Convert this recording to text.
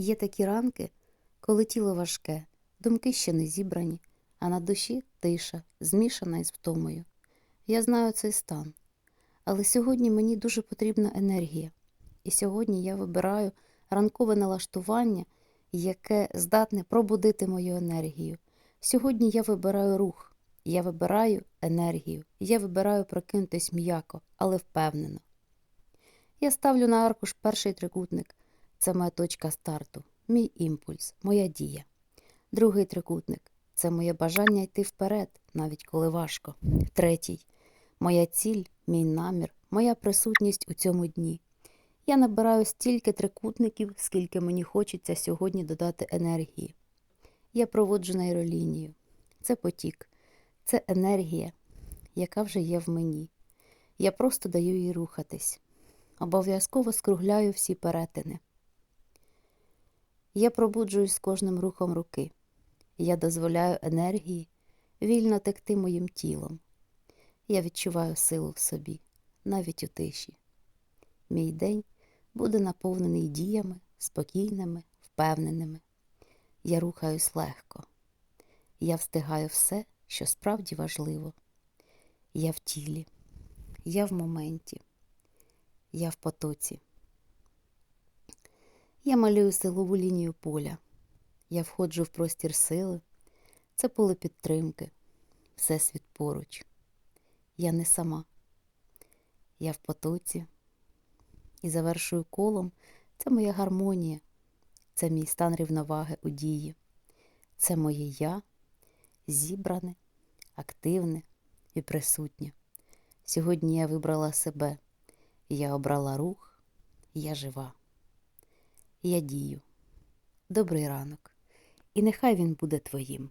Є такі ранки, коли тіло важке, думки ще не зібрані, а на душі тиша, змішана із втомою. Я знаю цей стан. Але сьогодні мені дуже потрібна енергія. І сьогодні я вибираю ранкове налаштування, яке здатне пробудити мою енергію. Сьогодні я вибираю рух, я вибираю енергію, я вибираю прокинутись м'яко, але впевнено. Я ставлю на аркуш перший трикутник. Це моя точка старту, мій імпульс, моя дія. Другий трикутник це моє бажання йти вперед, навіть коли важко. Третій моя ціль, мій намір, моя присутність у цьому дні. Я набираю стільки трикутників, скільки мені хочеться сьогодні додати енергії. Я проводжу нейролінію. Це потік, це енергія, яка вже є в мені. Я просто даю їй рухатись. Обов'язково скругляю всі перетини. Я пробуджуюсь з кожним рухом руки. Я дозволяю енергії вільно текти моїм тілом. Я відчуваю силу в собі, навіть у тиші. Мій день буде наповнений діями, спокійними, впевненими. Я рухаюсь легко. Я встигаю все, що справді важливо. Я в тілі, я в моменті, я в потоці. Я малюю силову лінію поля. Я входжу в простір сили. Це поле підтримки, всесвіт поруч. Я не сама. Я в потоці і завершую колом. Це моя гармонія, це мій стан рівноваги у дії. Це моє я, зібране, активне і присутнє. Сьогодні я вибрала себе, я обрала рух, я жива. Я дію. Добрий ранок, і нехай він буде твоїм.